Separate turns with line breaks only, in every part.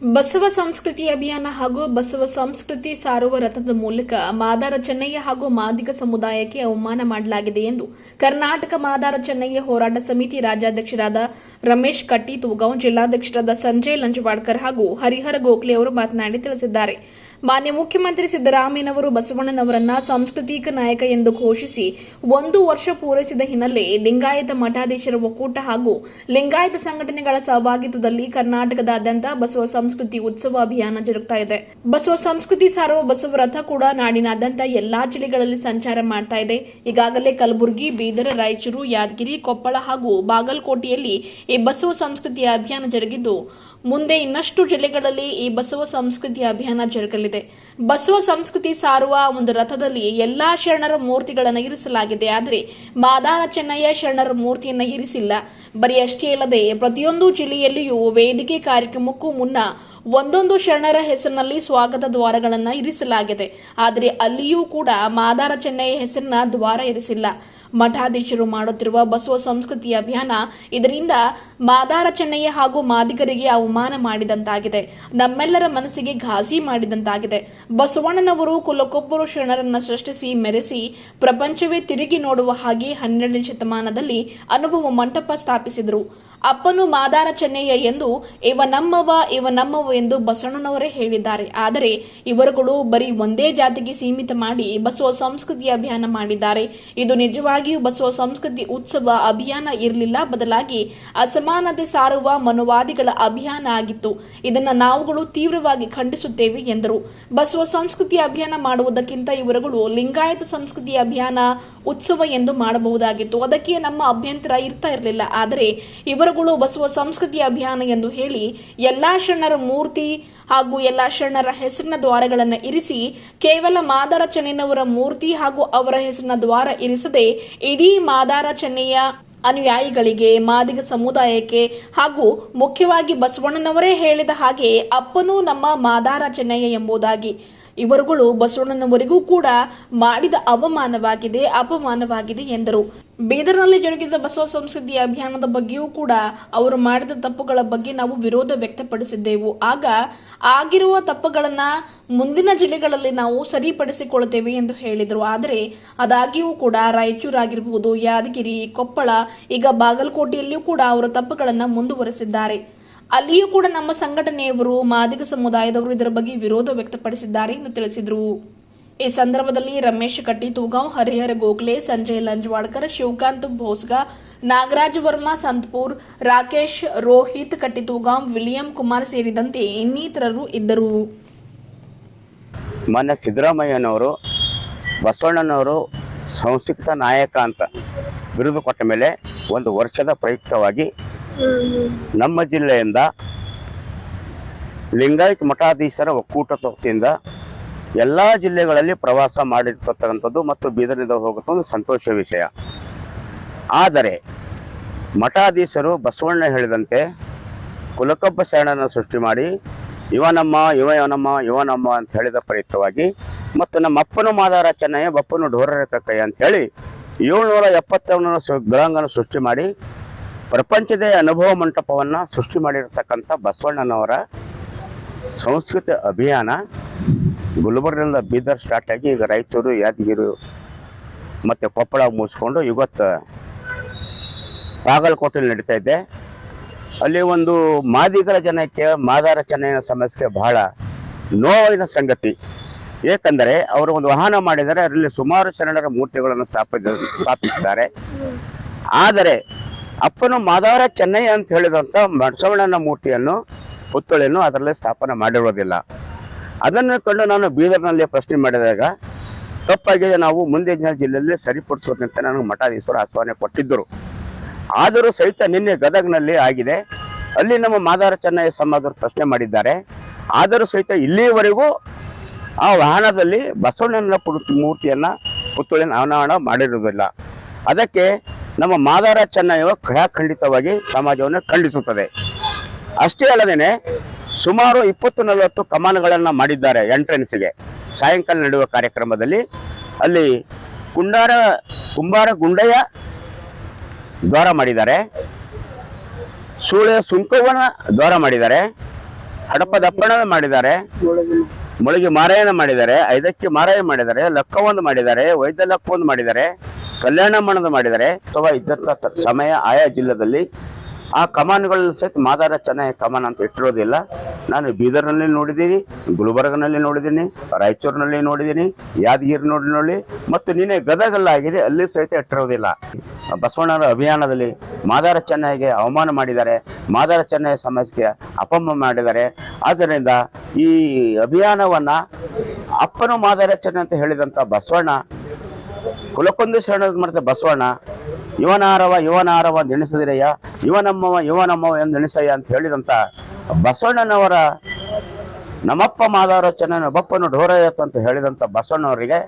ಬಸವ ಸಂಸ್ಕೃತಿ ಅಭಿಯಾನ ಹಾಗೂ ಬಸವ ಸಂಸ್ಕೃತಿ ಸಾರುವ ರಥದ ಮೂಲಕ ಮಾದಾರ ಚೆನ್ನಯ್ಯ ಹಾಗೂ ಮಾದಿಗ ಸಮುದಾಯಕ್ಕೆ ಅವಮಾನ ಮಾಡಲಾಗಿದೆ ಎಂದು ಕರ್ನಾಟಕ ಮಾದಾರ ಚೆನ್ನಯ್ಯ ಹೋರಾಟ ಸಮಿತಿ ರಾಜ್ಯಾಧ್ಯಕ್ಷರಾದ ರಮೇಶ್ ಕಟ್ಟಿ ತೂಗಾಂವ್ ಜಿಲ್ಲಾಧ್ಯಕ್ಷರಾದ ಸಂಜಯ್ ಲಂಜವಾಡ್ಕರ್ ಹಾಗೂ ಹರಿಹರ ಗೋಖಲೆ ಅವರು ಮಾತನಾಡಿ ತಿಳಿಸಿದ್ದಾರೆ. ಮಾನ್ಯ ಮುಖ್ಯಮಂತ್ರಿ ಸಿದ್ದರಾಮಯ್ಯನವರು ಬಸವಣ್ಣನವರನ್ನ ಸಾಂಸ್ಕೃತಿಕ ನಾಯಕ ಎಂದು ಘೋಷಿಸಿ ಒಂದು ವರ್ಷ ಪೂರೈಸಿದ ಹಿನ್ನೆಲೆ ಲಿಂಗಾಯತ ಮಠಾಧೀಶರ ಒಕ್ಕೂಟ ಹಾಗೂ ಲಿಂಗಾಯತ ಸಂಘಟನೆಗಳ ಸಹಭಾಗಿತ್ವದಲ್ಲಿ ಕರ್ನಾಟಕದಾದ್ಯಂತ ಬಸವ ಸಂಸ್ಕೃತಿ ಉತ್ಸವ ಅಭಿಯಾನ ಜರುಗ್ತಾ ಇದೆ. ಬಸವ ಸಂಸ್ಕೃತಿ ಸಾರುವ ಬಸವ ರಥ ಕೂಡ ನಾಡಿನಾದ್ಯಂತ ಎಲ್ಲಾ ಜಿಲ್ಲೆಗಳಲ್ಲಿ ಸಂಚಾರ ಮಾಡ್ತಾ ಇದೆ. ಈಗಾಗಲೇ ಕಲಬುರಗಿ, ಬೀದರ್, ರಾಯಚೂರು, ಯಾದಗಿರಿ, ಕೊಪ್ಪಳ ಹಾಗೂ ಬಾಗಲಕೋಟೆಯಲ್ಲಿ ಈ ಬಸವ ಸಂಸ್ಕೃತಿಯ ಅಭಿಯಾನ ಜರುಗಿದ್ದು, ಮುಂದೆ ಇನ್ನಷ್ಟು ಜಿಲ್ಲೆಗಳಲ್ಲಿ ಈ ಬಸವ ಸಂಸ್ಕೃತಿ ಅಭಿಯಾನ ಜರುಗಲಿದೆ. ಬಸವ ಸಂಸ್ಕೃತಿ ಸಾರುವ ಒಂದು ರಥದಲ್ಲಿ ಎಲ್ಲಾ ಶರಣರ ಮೂರ್ತಿಗಳನ್ನು ಇರಿಸಲಾಗಿದೆ. ಆದರೆ ಮಾದಾನ ಚೆನ್ನಯ್ಯ ಶರಣರ ಮೂರ್ತಿಯನ್ನ ಇರಿಸಿಲ್ಲ. ಬರೀ ಅಷ್ಟೇ ಅಲ್ಲದೆ ಪ್ರತಿಯೊಂದು ಜಿಲ್ಲೆಯಲ್ಲಿಯೂ ವೇದಿಕೆ ಕಾರ್ಯಕ್ರಮಕ್ಕೂ ಮುನ್ನ ಒಂದೊಂದು ಶರಣರ ಹೆಸರಿನಲ್ಲಿ ಸ್ವಾಗತ ದ್ವಾರಗಳನ್ನು ಇರಿಸಲಾಗಿದೆ. ಆದರೆ ಅಲ್ಲಿಯೂ ಕೂಡ ಮಾದಾರ ಚೆನ್ನಯ್ಯ ಹೆಸರಿನ ದ್ವಾರ ಇರಿಸಿಲ್ಲ. ಮಠಾಧೀಶರು ಮಾಡುತ್ತಿರುವ ಬಸವ ಸಂಸ್ಕೃತಿ ಅಭಿಯಾನ ಇದರಿಂದ ಮಾದಾರ ಚೆನ್ನಯ್ಯ ಹಾಗೂ ಮಾದಿಗರಿಗೆ ಅವಮಾನ ಮಾಡಿದಂತಾಗಿದೆ. ನಮ್ಮೆಲ್ಲರ ಮನಸ್ಸಿಗೆ ಘಾಸಿ ಮಾಡಿದಂತಾಗಿದೆ. ಬಸವಣ್ಣನವರು ಕುಲಕೊಬ್ಬರು ಶರಣರನ್ನ ಸೃಷ್ಟಿಸಿ ಮೆರೆಸಿ ಪ್ರಪಂಚವೇ ತಿರುಗಿ ನೋಡುವ ಹಾಗೆ ಹನ್ನೆರಡನೇ ಶತಮಾನದಲ್ಲಿ ಅನುಭವ ಮಂಟಪ ಸ್ಥಾಪಿಸಿದರು. ಅಪ್ಪನು ಮಾದಾರ ಚೆನ್ನಯ್ಯ ಎಂದು ಇವ ನಮ್ಮವ ಇವ ನಮ್ಮವ ಎಂದು ಬಸವಣ್ಣನವರೇ ಹೇಳಿದ್ದಾರೆ. ಆದರೆ ಇವರುಗಳು ಬರೀ ಒಂದೇ ಜಾತಿಗೆ ಸೀಮಿತ ಮಾಡಿ ಬಸವ ಸಂಸ್ಕೃತಿ ಅಭಿಯಾನ ಮಾಡಿದ್ದಾರೆ. ಇದು ನಿಜವಾಗಿಯೂ ಬಸವ ಸಂಸ್ಕೃತಿ ಉತ್ಸವ ಅಭಿಯಾನ ಇರಲಿಲ್ಲ. ಬದಲಾಗಿ ಅಸಮಾನತೆ ಸಾರುವ ಮನುವಾದಿಗಳ ಅಭಿಯಾನ ಆಗಿತ್ತು. ಇದನ್ನು ನಾವುಗಳು ತೀವ್ರವಾಗಿ ಖಂಡಿಸುತ್ತೇವೆ ಎಂದರು. ಬಸವ ಸಂಸ್ಕೃತಿ ಅಭಿಯಾನ ಮಾಡುವುದಕ್ಕಿಂತ ಇವರುಗಳು ಲಿಂಗಾಯತ ಸಂಸ್ಕೃತಿ ಅಭಿಯಾನ ಉತ್ಸವ ಎಂದು ಮಾಡಬಹುದಾಗಿತ್ತು. ಅದಕ್ಕೆ ನಮ್ಮ ಅಭ್ಯಂತರ ಇರ್ತಾ ಇರಲಿಲ್ಲ. ಆದರೆ ಇವರುಗಳು ಬಸವ ಸಂಸ್ಕೃತಿ ಅಭಿಯಾನ ಎಂದು ಹೇಳಿ ಎಲ್ಲಾ ಶರಣರ ಮೂರ್ತಿ ಹಾಗೂ ಎಲ್ಲಾ ಶರಣರ ಹೆಸರಿನ ದ್ವಾರಗಳನ್ನು ಇರಿಸಿ ಕೇವಲ ಮಾದಾರ ಚೆನ್ನಯ್ಯನವರ ಮೂರ್ತಿ ಹಾಗೂ ಅವರ ಹೆಸರಿನ ದ್ವಾರ ಇರಿಸದೆ ಇಡೀ ಮಾದಾರ ಚೆನ್ನಯ್ಯ ಅನುಯಾಯಿಗಳಿಗೆ, ಮಾದಿಗ ಸಮುದಾಯಕ್ಕೆ ಹಾಗೂ ಮುಖ್ಯವಾಗಿ ಬಸವಣ್ಣನವರೇ ಹೇಳಿದ ಹಾಗೆ ಅಪ್ಪನೂ ನಮ್ಮ ಮಾದಾರ ಚೆನ್ನಯ್ಯ ಎಂಬುದಾಗಿ ಇವರುಗಳು ಬಸವಣ್ಣನವರಿಗೂ ಕೂಡ ಮಾಡಿದ ಅವಮಾನವಾಗಿದೆ, ಅಪಮಾನವಾಗಿದೆ ಎಂದರು. ಬೀದರ್ನಲ್ಲಿ ಜರುಗಿದ ಬಸವ ಸಂಸ್ಕೃತಿ ಅಭಿಯಾನದ ಬಗ್ಗೆಯೂ ಕೂಡ ಅವರು ಮಾಡಿದ ತಪ್ಪುಗಳ ಬಗ್ಗೆ ನಾವು ವಿರೋಧ ವ್ಯಕ್ತಪಡಿಸಿದ್ದೆವು. ಆಗ ಆಗಿರುವ ತಪ್ಪುಗಳನ್ನ ಮುಂದಿನ ಜಿಲ್ಲೆಗಳಲ್ಲಿ ನಾವು ಸರಿಪಡಿಸಿಕೊಳ್ಳುತ್ತೇವೆ ಎಂದು ಹೇಳಿದರು. ಆದರೆ ಅದಾಗಿಯೂ ಕೂಡ ರಾಯಚೂರು ಆಗಿರಬಹುದು ಯಾದಗಿರಿ, ಕೊಪ್ಪಳ, ಈಗ ಬಾಗಲಕೋಟೆಯಲ್ಲಿಯೂ ಕೂಡ ಅವರ ತಪ್ಪುಗಳನ್ನು ಮುಂದುವರೆಸಿದ್ದಾರೆ. ಅಲ್ಲಿಯೂ ಕೂಡ ನಮ್ಮ ಸಂಘಟನೆಯವರು, ಮಾದಿಗ ಸಮುದಾಯದವರು ಇದರ ಬಗ್ಗೆ ವಿರೋಧ ವ್ಯಕ್ತಪಡಿಸಿದ್ದಾರೆ ಎಂದು ತಿಳಿಸಿದರು. ಈ ಸಂದರ್ಭದಲ್ಲಿ ರಮೇಶ್ ಕಟ್ಟಿ ತೂಗಾಂವ್ ಹರಿಹರ ಗೋಖಲೆ, ಸಂಜಯ್ ಲಂಜವಾಡ್ಕರ್, ಶಿವಕಾಂತ್ ಭೋಸ್ಗಾ, ನಾಗರಾಜ್ ವರ್ಮಾ, ಸಂತಪೂರ್, ರಾಕೇಶ್, ರೋಹಿತ್ ಕಟ್ಟಿ ತೂಗಾಂವ್ ವಿಲಿಯಂ ಕುಮಾರ್ ಸೇರಿದಂತೆ ಇನ್ನಿತರರು ಇದ್ದರು.
ಮೊನ್ನೆ ಸಿದ್ದರಾಮಯ್ಯನವರು, ಬಸವಣ್ಣನವರು ಸಂಸ್ಕೃತ ನಾಯಕ ಅಂತ ಬಿರುದು ಕೊಟ್ಟ ಮೇಲೆ ಒಂದು ವರ್ಷದ ಪ್ರಯುಕ್ತವಾಗಿ ನಮ್ಮ ಜಿಲ್ಲೆಯಿಂದ ಲಿಂಗಾಯತ್ ಮಠಾಧೀಶರ ಒಕ್ಕೂಟ ತೊತ್ತಿಯಿಂದ ಎಲ್ಲ ಜಿಲ್ಲೆಗಳಲ್ಲಿ ಪ್ರವಾಸ ಮಾಡಿರ್ತಕ್ಕಂಥದ್ದು ಮತ್ತು ಬೀದರ್ನಿಂದ ಹೋಗುತ್ತೊಂದು ಸಂತೋಷ ವಿಷಯ. ಆದರೆ ಮಠಾಧೀಶರು ಬಸವಣ್ಣ ಹೇಳಿದಂತೆ ಕುಲಕಬ್ಬ ಶರಣನ ಸೃಷ್ಟಿ ಮಾಡಿ ಇವ ನಮ್ಮ, ಇವ ಇವನಮ್ಮ ಇವನಮ್ಮ ಅಂತ ಹೇಳಿದ ಪ್ರಯುಕ್ತವಾಗಿ ಮತ್ತು ನಮ್ಮ ಅಪ್ಪನ ಮಾದಾರ ಚೆನ್ನಯ್ಯ, ಬಪ್ಪನು ಢೋರರ ಕಕ್ಕಯ್ಯ ಅಂತ ಹೇಳಿ ಏಳ್ನೂರ ಎಪ್ಪತ್ತೊಂದನ ಸು ಗ್ರಹಾಂಗನ ಸೃಷ್ಟಿ ಮಾಡಿ ಪ್ರಪಂಚದ ಅನುಭವ ಮಂಟಪವನ್ನು ಸೃಷ್ಟಿ ಮಾಡಿರ್ತಕ್ಕಂಥ ಬಸವಣ್ಣನವರ ಸಂಸ್ಕೃತಿ ಅಭಿಯಾನ ಗುಲ್ಬರ್ಗದಿಂದ ಬೀದರ್ ಸ್ಟಾರ್ಟ್ ಆಗಿ ಈಗ ರಾಯಚೂರು, ಯಾದಗಿರಿ ಮತ್ತು ಕೊಪ್ಪಳ ಮುಗಿಸ್ಕೊಂಡು ಇವತ್ತು ಬಾಗಲಕೋಟೆಯಲ್ಲಿ ನಡೀತಾ ಇದೆ. ಅಲ್ಲಿ ಒಂದು ಮಾದಿಗರ ಜನಕ್ಕೆ, ಮಾದಾರ ಚೆನ್ನೈನ ಸಮಸ್ಯೆ ಬಹಳ ನೋವಿನ ಸಂಗತಿ. ಏಕೆಂದರೆ ಅವರು ಒಂದು ವಾಹನ ಮಾಡಿದರೆ ಅದರಲ್ಲಿ ಸುಮಾರು ಶರಣರ ಮೂರ್ತಿಗಳನ್ನು ಸ್ಥಾಪಿಸ್ತಾರೆ. ಆದರೆ ಅಪ್ಪನು ಮಾದಾರ ಚೆನ್ನೈ ಅಂತ ಹೇಳಿದಂಥ ಬಸವಣ್ಣನ ಮೂರ್ತಿಯನ್ನು, ಪುತ್ಥಳಿಯನ್ನು ಅದರಲ್ಲಿ ಸ್ಥಾಪನೆ ಮಾಡಿರೋದಿಲ್ಲ ಅದನ್ನು ಕಂಡು ನಾನು ಬೀದರ್ನಲ್ಲಿ ಪ್ರಶ್ನೆ ಮಾಡಿದಾಗ, ತಪ್ಪಾಗಿದೆ ನಾವು ಮುಂದಿನ ಜಿಲ್ಲೆಯಲ್ಲಿ ಸರಿಪಡಿಸೋದಂತ ನನಗೆ ಮಠಾಧೀಶರು ಆಹ್ವಾನ ಕೊಟ್ಟಿದ್ದರು. ಆದರೂ ಸಹಿತ ನಿನ್ನೆ ಗದಗ್ನಲ್ಲಿ ಆಗಿದೆ. ಅಲ್ಲಿ ನಮ್ಮ ಮಾದಾರ ಚೆನ್ನಯ್ಯ ಸಮಾಜರು ಪ್ರಶ್ನೆ ಮಾಡಿದ್ದಾರೆ. ಆದರೂ ಸಹಿತ ಇಲ್ಲಿಯವರೆಗೂ ಆ ವಾಹನದಲ್ಲಿ ಬಸವಣ್ಣನ ಮೂರ್ತಿಯನ್ನು ಪುತ್ತಳಿಯನ್ನು ಅನಾವರಣ ಮಾಡಿರುವುದಿಲ್ಲ. ಅದಕ್ಕೆ ನಮ್ಮ ಮಾದಾರ ಚೆನ್ನಯ್ಯ ಖಂಡಿತವಾಗಿ ಸಮಾಜವನ್ನು ಖಂಡಿಸುತ್ತದೆ. ಅಷ್ಟೇ ಅಲ್ಲದೇನೆ ಸುಮಾರು ಇಪ್ಪತ್ತು ನಲವತ್ತು ಕಮಾನುಗಳನ್ನು ಮಾಡಿದ್ದಾರೆ ಎಂಟ್ರೆನ್ಸ್ಗೆ. ಸಾಯಂಕಾಲ ನಡೆಯುವ ಕಾರ್ಯಕ್ರಮದಲ್ಲಿ ಅಲ್ಲಿ ಕುಂಡಾರ, ಕುಂಬಾರ ಗುಂಡಯ್ಯ ದ್ವಾರ ಮಾಡಿದ್ದಾರೆ. ಸೂಳೆ ಸುಂಕವನ ದ್ವಾರ ಮಾಡಿದ್ದಾರೆ. ಹಡಪದಪ್ಪಣ ಮಾಡಿದ್ದಾರೆ. ಮೊಳಗಿ ಮಾರಾಯಣ ಮಾಡಿದ್ದಾರೆ, ಐದಕ್ಕೆ ಮಾರಾಯ ಮಾಡಿದ್ದಾರೆ, ಲಕ್ಕವೊಂದು ಮಾಡಿದ್ದಾರೆ, ವೈದ್ಯ ಲಕ್ಕವೊಂದು ಮಾಡಿದ್ದಾರೆ, ಕಲ್ಯಾಣ ಮಾಡಿದ್ದಾರೆ. ಅಥವಾ ಇದ್ದಂಥ ಸಮಯ ಆಯಾ ಜಿಲ್ಲೆದಲ್ಲಿ ಆ ಕಮಾನುಗಳಲ್ಲಿ ಸಹಿತ ಮಾದಾರ ಚೆನ್ನಾಗಿ ಕಮಾನ್ ಅಂತ ಇಟ್ಟಿರೋದಿಲ್ಲ. ನಾನು ಬೀದರ್ನಲ್ಲಿ ನೋಡಿದ್ದೀನಿ, ಗುಲ್ಬರ್ಗನಲ್ಲಿ ನೋಡಿದ್ದೀನಿ, ರಾಯಚೂರಿನಲ್ಲಿ ನೋಡಿದ್ದೀನಿ, ಯಾದಗಿರಿ ನೋಡಿ ನೋಡಿ, ಮತ್ತು ನಿನ್ನೆ ಗದಗಲ್ಲಾಗಿದೆ, ಅಲ್ಲಿ ಸಹಿತ ಇಟ್ಟಿರೋದಿಲ್ಲ. ಬಸವಣ್ಣನ ಅಭಿಯಾನದಲ್ಲಿ ಮಾದಾರ ಚೆನ್ನೈಗೆ ಅವಮಾನ ಮಾಡಿದ್ದಾರೆ, ಮಾದಾರ ಚೆನ್ನೈ ಸಮಾಜಕ್ಕೆ ಅಪಮ ಮಾಡಿದ್ದಾರೆ. ಆದ್ದರಿಂದ ಈ ಅಭಿಯಾನವನ್ನು ಅಪ್ಪನು ಮಾದಾರ ಚೆನ್ನೈ ಅಂತ ಹೇಳಿದಂಥ ಬಸವಣ್ಣ ಕುಲಕೊಂದು ಶರಣ ಮಾಡಿದ ಬಸವಣ್ಣ, ಯುವನಾರವ ಇವನಾರವ ಎಣಿಸಿದಿರಯ್ಯ ಇವನಮ್ಮವ ಇವನಮ್ಮವ ಎಂದು ಎಣಿಸಯ್ಯ ಅಂತ ಹೇಳಿದಂಥ ಬಸವಣ್ಣನವರ ನಮ್ಮಪ್ಪ ಚೆನ್ನ ಬಪ್ಪನು ಢೋರಯ್ಯತ್ ಅಂತ ಹೇಳಿದಂಥ ಬಸವಣ್ಣವರಿಗೆ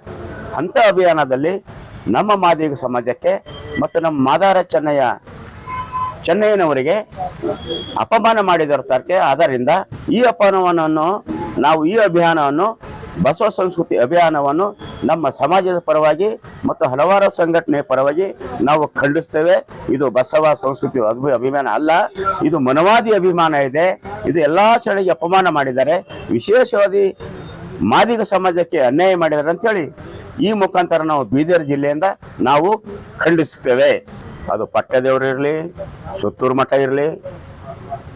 ಅಂಥ ಅಭಿಯಾನದಲ್ಲಿ ನಮ್ಮ ಮಾದಿಗ ಸಮಾಜಕ್ಕೆ ಮತ್ತು ನಮ್ಮ ಮಾದಾರ ಚೆನ್ನಯ್ಯ, ಚೆನ್ನಯ್ಯನವರಿಗೆ ಅಪಮಾನ ಮಾಡಿದಿರ್ತಾರೆ ಆದ್ದರಿಂದ ಈ ಅಪಮಾನವನ್ನು ನಾವು, ಈ ಅಭಿಯಾನವನ್ನು ಬಸವ ಸಂಸ್ಕೃತಿ ಅಭಿಯಾನವನ್ನು ನಮ್ಮ ಸಮಾಜದ ಪರವಾಗಿ ಮತ್ತು ಹಲವಾರು ಸಂಘಟನೆ ಪರವಾಗಿ ನಾವು ಖಂಡಿಸ್ತೇವೆ. ಇದು ಬಸವ ಸಂಸ್ಕೃತಿ ಅಭಿ, ಅಭಿಮಾನ ಅಲ್ಲ, ಇದು ಮನವಾದಿ ಅಭಿಮಾನ ಇದೆ. ಇದು ಎಲ್ಲ ಶರಣೆಗೆ ಅಪಮಾನ ಮಾಡಿದ್ದಾರೆ. ವಿಶೇಷವಾಗಿ ಮಾದಿಗ ಸಮಾಜಕ್ಕೆ ಅನ್ಯಾಯ ಮಾಡಿದ್ದಾರೆ ಅಂತೇಳಿ ಈ ಮುಖಾಂತರ ನಾವು ಬೀದರ್ ಜಿಲ್ಲೆಯಿಂದ ನಾವು ಖಂಡಿಸ್ತೇವೆ. ಅದು ಪಟ್ಟದೇವರು ಇರಲಿ, ಸುತ್ತೂರು ಮಠ ಇರಲಿ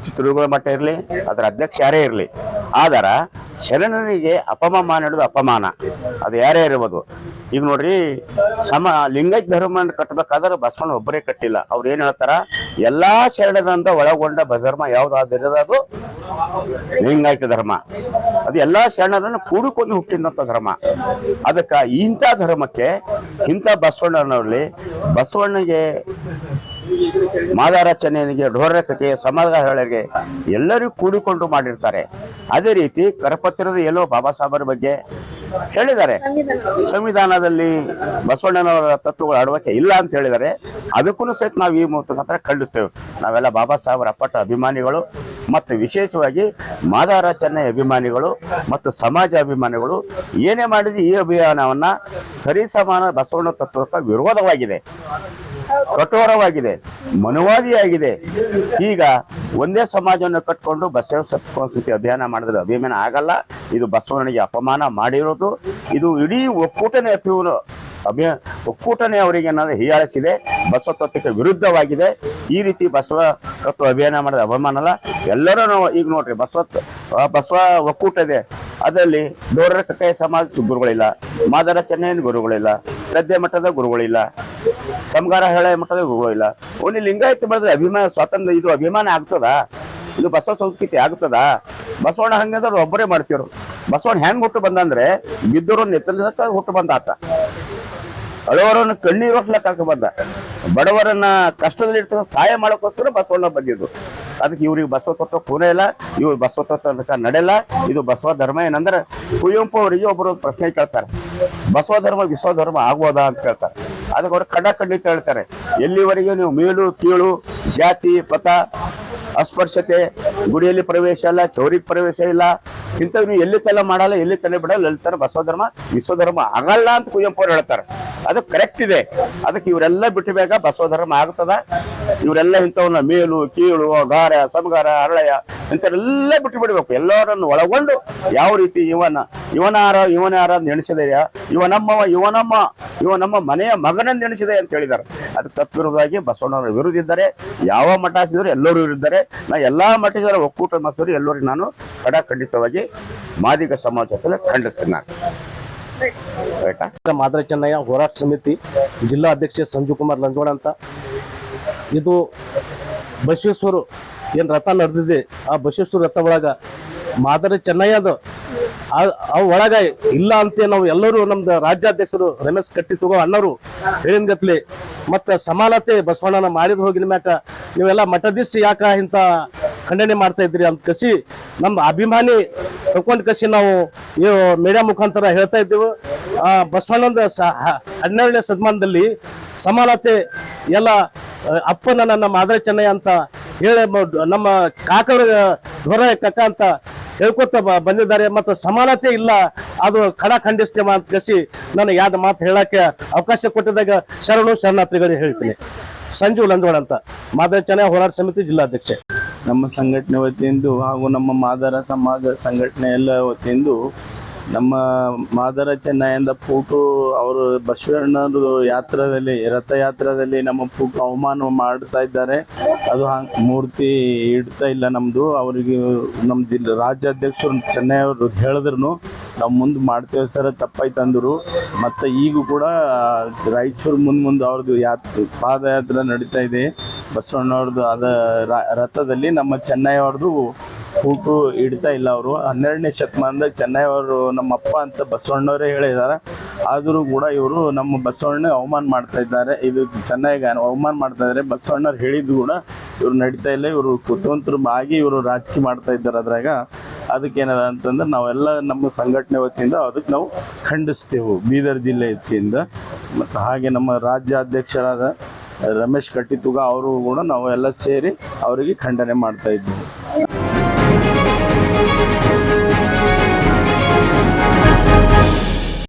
ಚಿತ್ರದುರ್ಗ ಮಠ ಇರಲಿ, ಅದರ ಅಧ್ಯಕ್ಷ ಯಾರೇ ಇರಲಿ, ಆದರ ಶರಣನಿಗೆ ಅಪಮಾನ ಮಾಡೋದು ಅಪಮಾನ. ಅದು ಯಾರೇ ಇರ್ಬೋದು. ಈಗ ನೋಡ್ರಿ, ಸಮ ಲಿಂಗೈಕ್ಯ ಧರ್ಮ ಕಟ್ಟಬೇಕಾದ್ರೆ ಬಸವಣ್ಣ ಒಬ್ಬರೇ ಕಟ್ಟಿಲ್ಲ. ಅವ್ರು ಏನು ಹೇಳ್ತಾರ? ಎಲ್ಲಾ ಶರಣರಂದ ಒಳಗೊಂಡ ಧರ್ಮ ಯಾವ್ದಾದಿರೋದು ಅದು? ಲಿಂಗಾಯತ ಧರ್ಮ. ಅದು ಎಲ್ಲಾ ಶರಣರನ್ನು ಕೂಡಿಕೊಂಡು ಹುಟ್ಟಿದಂಥ ಧರ್ಮ. ಅದಕ್ಕೆ ಇಂಥ ಧರ್ಮಕ್ಕೆ ಇಂಥ ಬಸವಣ್ಣನವ್ರಲ್ಲಿ ಬಸವಣ್ಣಗೆ ಮಾದಾರ ಚೆನ್ನೈನಿಗೆ ಢೋರಕಕ್ಕೆ ಸಮಾಜಗಳಿಗೆ ಎಲ್ಲರೂ ಕೂಡಿಕೊಂಡು ಮಾಡಿರ್ತಾರೆ. ಅದೇ ರೀತಿ ಕರಪತ್ರದ ಎಲ್ಲೋ ಬಾಬಾ ಸಾಹೇಬರ ಬಗ್ಗೆ ಹೇಳಿದ್ದಾರೆ. ಸಂವಿಧಾನದಲ್ಲಿ ಬಸವಣ್ಣನವರ ತತ್ವಗಳು ಆಡುವಕ್ಕೆ ಇಲ್ಲ ಅಂತ ಹೇಳಿದ್ದಾರೆ. ಅದಕ್ಕೂ ಸಹಿತ ನಾವು ಈ ಮುಖಾಂತರ ಖಂಡಿಸ್ತೇವೆ. ನಾವೆಲ್ಲ ಬಾಬಾ ಸಾಹೇಬರ ಅಪ್ಪಟ ಅಭಿಮಾನಿಗಳು ಮತ್ತು ವಿಶೇಷವಾಗಿ ಮಾದಾರ ಚೆನ್ನೈ ಅಭಿಮಾನಿಗಳು ಮತ್ತು ಸಮಾಜ ಅಭಿಮಾನಿಗಳು ಏನೇ ಮಾಡಿದ್ರೆ ಈ ಅಭಿಯಾನವನ್ನು ಸರಿಸಮಾನ ಬಸವಣ್ಣ ತತ್ವಕ್ಕೆ ವಿರೋಧವಾಗಿದೆ. ಕಠೋರವಾಗಿದೆ, ಮನುವಾದಿಯಾಗಿದೆ. ಈಗ ಒಂದೇ ಸಮಾಜವನ್ನು ಕಟ್ಕೊಂಡು ಬಸವ ಸಂಸ್ಕೃತಿ ಅಭಿಯಾನ ಮಾಡಿದ್ರೆ ಅಭಿಮಾನ ಆಗಲ್ಲ. ಇದು ಬಸವಣ್ಣನಿಗೆ ಅಪಮಾನ ಮಾಡಿರೋದು. ಇದು ಇಡೀ ಒಕ್ಕೂಟನೇ ಅಪಿವನು ಅಭಿಯ ಒಕ್ಕೂಟನೇ ಅವರಿಗೆ ಹೀಯಾಳಿಸಿದೆ, ಬಸವ ತತ್ವಕ್ಕೆ ವಿರುದ್ಧವಾಗಿದೆ. ಈ ರೀತಿ ಬಸವ ತತ್ವ ಅಭಿಯಾನ ಮಾಡಿದ ಅಪಮಾನ ಅಲ್ಲ. ಎಲ್ಲರೂ ಈಗ ನೋಡ್ರಿ, ಬಸವ ಬಸವ ಒಕ್ಕೂಟ ಇದೆ. ಅದರಲ್ಲಿ ಡೋರರ ಕಕ್ಕಯ್ಯ ಸಮಾಜ ಗುರುಗಳಿಲ್ಲ. ಮಾದರ ಚೆನ್ನೈನ ಗುರುಗಳಿಲ್ಲ. ಗದ್ದೆ ಮಠದ ಗುರುಗಳಿಲ್ಲ. ಸಮಗಾರ ಹೇಳ ಮಟ್ಟದ ಹೋಗಿಲ್ಲ ಓನ್ಲಿ ಲಿಂಗಾಯತ ಮಾಡಿದ್ರೆ ಅಭಿಮಾನ, ಸ್ವಾತಂತ್ರ್ಯ, ಇದು ಅಭಿಮಾನ ಆಗ್ತದ? ಇದು ಬಸವ ಸಂಸ್ಕೃತಿ ಆಗ್ತದ? ಬಸವಣ್ಣ ಹಂಗಂದ್ರೆ ಒಬ್ಬರೇ ಮಾಡ್ತಿರು ಬಸವಣ್ಣ ಹೆಂಗ್ ಹುಟ್ಟು ಬಂದಂದ್ರೆ ಬಿದ್ದರು ನೆತ್ತಲಿಂದ ಹುಟ್ಟು ಬಂದ ಆತ. ಅಳವರನ್ನು ಕಣ್ಣೀರು ಹೊಟ್ಟಲಕ್ಕ ಬಂದ. ಬಡವರನ್ನ ಕಷ್ಟದಲ್ಲಿ ಇರ್ತದ ಸಹಾಯ ಮಾಡೋಕ್ಕೋಸ್ಕರ ಬಸವಣ್ಣ ಬಂದಿದ್ದು. ಅದಕ್ಕೆ ಇವ್ರಿಗೆ ಬಸವ ತತ್ವ ಕೂನೇ ಇಲ್ಲ, ಇವ್ರು ಬಸವ ತತ್ವ ನಡೆಯಲ್ಲ ಇದು ಬಸವ ಧರ್ಮ ಏನಂದ್ರೆ ಕುವೆಂಪು ಅವರಿಗೆ ಒಬ್ಬರು ಪ್ರಶ್ನೆ ಕೇಳ್ತಾರೆ. ಬಸವ ಧರ್ಮ ವಿಶ್ವ ಧರ್ಮ ಆಗ್ಬೋದಾ ಅಂತ ಹೇಳ್ತಾರೆ ಅದಕ್ಕೆ ಅವ್ರು ಕಂಡ ಖಂಡಿತ ಹೇಳ್ತಾರೆ. ಎಲ್ಲಿವರೆಗೆ ನೀವು ಮೇಲು, ಕೀಳು, ಜಾತಿ, ಪಥ ಅಸ್ಪರ್ಶತೆ, ಗುಡಿಯಲ್ಲಿ ಪ್ರವೇಶ ಇಲ್ಲ, ಚೌರಿಗೆ ಪ್ರವೇಶ ಇಲ್ಲ ಇಂಥವ್ ನೀವು ಎಲ್ಲಿ ತಲೆ ಮಾಡಲ್ಲ ಎಲ್ಲಿ ತಲೆ ಬಿಡಲ್ಲ ಎಲ್ಲಿ ತಾನೆ ಬಸವಧರ್ಮ, ವಿಶ್ವಧರ್ಮ ಆಗಲ್ಲ ಅಂತ ಕುವೆಂಪು ಅವ್ರು ಹೇಳ್ತಾರೆ. ಅದು ಕರೆಕ್ಟ್ ಇದೆ. ಅದಕ್ಕೆ ಇವರೆಲ್ಲ ಬಿಟ್ಟು ಬೇಗ ಬಸವಧರ್ಮ ಆಗ್ತದ. ಇವರೆಲ್ಲ ಇಂಥವನ್ನ ಮೇಲು, ಕೀಳು, ಗಾರ, ಸಮಗಾರ ಅರಳಯ ಇಂಥವರೆಲ್ಲ ಬಿಟ್ಟು ಬಿಡಬೇಕು. ಎಲ್ಲರನ್ನು ಒಳಗೊಂಡು ಯಾವ ರೀತಿ ಇವನ, ಇವನಾರ ಇವನಾರ ಅಂತ ಎಣಿಸಿದೆಯಾ ಇವನಮ್ಮ ಇವನಮ್ಮ ಇವ ನಮ್ಮ ಮನೆಯ ಮಗನಂದು ಎಣಿಸಿದೆ ಅಂತ ಹೇಳಿದ್ದಾರೆ. ಅದು ತತ್ವಿರುವುದಾಗಿ ಬಸವಣ್ಣವರ ವಿರುದ್ಧ ಇದ್ದಾರೆ, ಯಾವ ಮಠ ಹಾಸಿದ್ರು ಎಲ್ಲರೂ ಇದ್ದಾರೆ. ನಾ ಎಲ್ಲಾ ಮಠದವರ ಒಕ್ಕೂಟ ಮಸೂರಿ ಎಲ್ಲರಿಗೂ ನಾನು ಕಡ ಖಂಡಿತವಾಗಿ ಮಾದಿಗ ಸಮಾಜ ಖಂಡಿಸ್ತೀನಿ
ಮಾದರ ಚೆನ್ನಯ್ಯ, ಹೋರಾಟ ಸಮಿತಿ, ಜಿಲ್ಲಾ ಅಧ್ಯಕ್ಷ ಸಂಜು ಕುಮಾರ್ ಲಂಜೋಡ ಅಂತ. ಇದು ಬಸವೇಶ್ವರು ಏನು ರಥ ನಡೆದಿದೆ, ಆ ಬಸವೇಶ್ವರ ರಥ ಒಳಗ ಮಾದರ ಚೆನ್ನಯ್ಯದು ಒಳಗ ಇಲ್ಲ ಅಂತ ನಾವು ಎಲ್ಲರೂ ನಮ್ದು ರಾಜ್ಯಾಧ್ಯಕ್ಷರು ರಮೇಶ್ ಕಟ್ಟಿ ತಗೋ ಅಣ್ಣವರು ಹೇಳಿನ್ಗತ್ಲಿ ಮತ್ತೆ ಸಮಾನತೆ ಬಸವಣ್ಣನ ಮಾಡಿದ ಹೋಗಿನ ಮ್ಯಾಕ ನೀವೆಲ್ಲ ಮಠದೀಶ್ ಯಾಕ ಇಂಥ ಖಂಡನೆ ಮಾಡ್ತಾ ಇದ್ರಿ ಅಂತ ಕಸಿ ನಮ್ಮ ಅಭಿಮಾನಿ ತಕೊಂಡ್ ಕಸಿ ನಾವು ಮೀಡಿಯಾ ಮುಖಾಂತರ ಹೇಳ್ತಾ ಇದ್ದೀವಿ. ಆ ಬಸವಣ್ಣನ ಹನ್ನೆರಡನೇ ಶತಮಾನದಲ್ಲಿ ಸಮಾನತೆ ಎಲ್ಲ ಅಪ್ಪನ ನಮ್ಮ ಮಾದರಿ ಚೆನ್ನೈ ಅಂತ ಹೇಳಿ ನಮ್ಮ ಕಾಕರ ಧ್ವರ ಕಕ್ಕ ಅಂತ ಹೇಳ್ಕೊತ ಬಂದಿದ್ದಾರೆ ಮತ್ತು ಸಮಾನತೆ ಇಲ್ಲ. ಅದು ಖಡ ಖಂಡಿಸ್ತೇವ ಅಂತ ಕಸಿ ನನಗೆ ಯಾವ ಮಾತು ಹೇಳಕ್ಕೆ ಅವಕಾಶ ಕೊಟ್ಟಿದಾಗ ಶರಣು ಶರಣಾರ್ಥಿಗಳಿಗೆ ಹೇಳ್ತೀನಿ. ಸಂಜು ಲಂಜೋಡ್ ಅಂತ. ಮಾದರಿ ಚೆನ್ನಯ್ಯ ಹೋರಾಟ ಸಮಿತಿ ಜಿಲ್ಲಾಧ್ಯಕ್ಷ.
ನಮ್ಮ ಸಂಘಟನೆ ವತಿಯಿಂದ ಹಾಗೂ ನಮ್ಮ ಮಾದರ ಸಮಾಜ ಸಂಘಟನೆ ಎಲ್ಲ ವತಿಯಿಂದ ನಮ್ಮ ಮಾದರ ಚೆನ್ನೈಯಿಂದ ಪೂಟು ಅವರು ಬಸವಣ್ಣನವರು ಯಾತ್ರದಲ್ಲಿ ರಥಯಾತ್ರದಲ್ಲಿ ನಮ್ಮ ಪೂಟು ಅವಮಾನ ಮಾಡ್ತಾ ಇದ್ದಾರೆ. ಅದು ಮೂರ್ತಿ ಇಡ್ತಾ ಇಲ್ಲ ನಮ್ಮದು ಅವರಿಗೆ ನಮ್ಮ ಜಿಲ್ಲೆ ರಾಜ್ಯಾಧ್ಯಕ್ಷರು ಚೆನ್ನೈ ಅವರು ಹೇಳಿದ್ರು ನಾವು ಮುಂದೆ ಮಾಡ್ತೇವೆ ಸರ್, ತಪ್ಪಾಯ್ತು ಅಂದರು. ಮತ್ತು ಈಗೂ ಕೂಡ ರಾಯಚೂರು ಮುಂದೆ ಮುಂದೆ ಅವ್ರದ್ದು ಯಾತ್, ಪಾದಯಾತ್ರೆ ನಡೀತಾ ಇದೆ. ಬಸವಣ್ಣವ್ರದ್ದು ಅದ ರಥದಲ್ಲಿ ನಮ್ಮ ಚೆನ್ನೈ ಅವ್ರದ್ದು ಫೋಟೋ ಇಡ್ತಾ ಇಲ್ಲ ಅವರು. ಹನ್ನೆರಡನೇ ಶತಮಾನದಾಗ ಚೆನ್ನೈ ಅವರು ನಮ್ಮ ಅಪ್ಪ ಅಂತ ಬಸವಣ್ಣವರೇ ಹೇಳಿದ್ದಾರೆ ಆದರೂ ಕೂಡ ಇವರು ನಮ್ಮ ಬಸವಣ್ಣ ಅವಮಾನ ಮಾಡ್ತಾ ಇದ್ದಾರೆ. ಇದು ಚೆನ್ನೈಗೆ ಅವಮಾನ ಮಾಡ್ತಾ ಇದ್ದಾರೆ. ಬಸವಣ್ಣವ್ರು ಹೇಳಿದ್ದು ಕೂಡ ಇವರು ನಡೀತಾ ಇಲ್ಲ. ಇವರು ಕುತಂತ್ರ ಆಗಿ ಇವರು ರಾಜಕೀಯ ಮಾಡ್ತಾ ಇದ್ದಾರೆ ಅದ್ರಾಗ. ಅದಕ್ಕೆ ಏನದ ಅಂತಂದ್ರೆ ನಾವೆಲ್ಲ ನಮ್ಮ ಸಂಘಟನೆ ವತಿಯಿಂದ ಅದಕ್ಕೆ ನಾವು ಖಂಡಿಸ್ತೇವೆ. ಬೀದರ್ ಜಿಲ್ಲೆ ವತಿಯಿಂದ. ಮತ್ತು ಹಾಗೆ ನಮ್ಮ ರಾಜ್ಯಾಧ್ಯಕ್ಷರಾದ ರಮೇಶ್ ಕಟ್ಟಿತುಗ ಅವರು ಕೂಡ ನಾವು ಎಲ್ಲ ಸೇರಿ ಅವರಿಗೆ ಖಂಡನೆ ಮಾಡ್ತಾ ಇದ್ದೀವಿ. Thank you.